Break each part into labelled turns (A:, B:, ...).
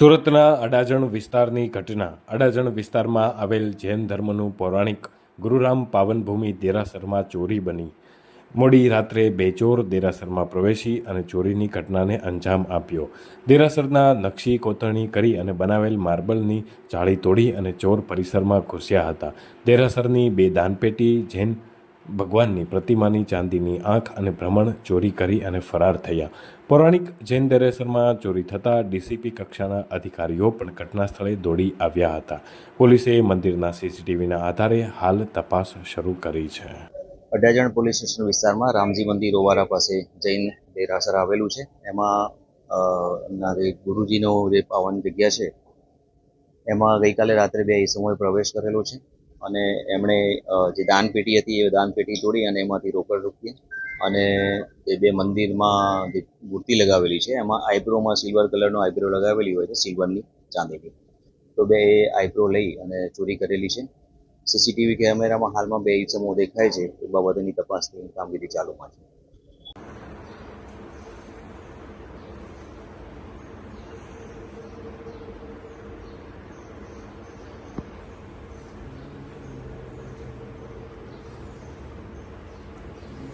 A: સુરતના અડાજણ વિસ્તારની ઘટના. અડાજણ વિસ્તારમાં આવેલ જૈન ધર્મનું પૌરાણિક ગુરુરામ પાવનભૂમિ દેરાસરમાં ચોરી બની. મોડી રાત્રે બે ચોર દેરાસરમાં પ્રવેશી અને ચોરીની ઘટનાને અંજામ આપ્યો. દેરાસરના નકશી કોતરણી કરી અને બનાવેલ માર્બલની જાળી તોડી અને ચોર પરિસરમાં ઘૂસ્યા હતા. દેરાસરની બે દાનપેટી જૈન ભગવાનની પ્રતિમાની ચાંદીની આંખ અને ભ્રમણ ચોરી કરી અને ફરાર થયા. પૌરાણિક જૈન દેરેસરમાં ચોરી થતાં ડીસીપી કક્ષાના અધિકારીઓ પણ ઘટના સ્થળે દોડી આવ્યા હતા. પોલીસે મંદિરના સીસીટીવીના આધારે હાલ તપાસ શરૂ કરી છે.
B: અઢાજણ પોલીસ સ્ટેશન વિસ્તારમાં રામજી મંદિર ઓવારા પાસે જૈન દેરાસર આવેલું છે. એમાં એમના ગુરુજીનો જે પાવન જગ્યા છે, એમાં ગઈકાલે રાત્રે બે સમયે પ્રવેશ કરેલો છે. અને એમણે જે દાનપેટી હતી એ દાનપેટી તોડી અને એમાંથી રોકડ રૂપિયા અને એ બે મંદિરમાં જે મૂર્તિ લગાવેલી છે, એમાં આઈબ્રોમાં સિલ્વર કલરનો આઈબ્રો લગાવેલી હોય છે, સિલ્વરની ચાંદીની. તો બે આઈબ્રો લઈ અને ચોરી કરેલી છે. સીસીટીવી કેમેરામાં હાલમાં બે ઇસમો દેખાય છે, એ બાબતની તપાસની કામગીરી ચાલુમાં છે.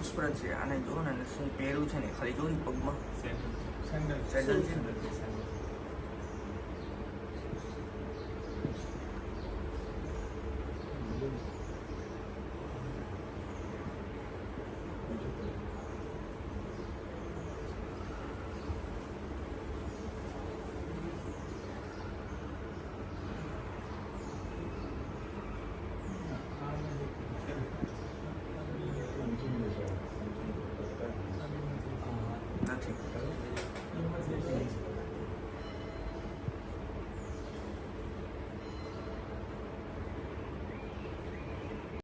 C: ખૂબસૂરત છે. અને જો ને શું પહેર્યું છે ને ખાલી જો પગમાં. સેન્ડલ. સેન્ડલ છે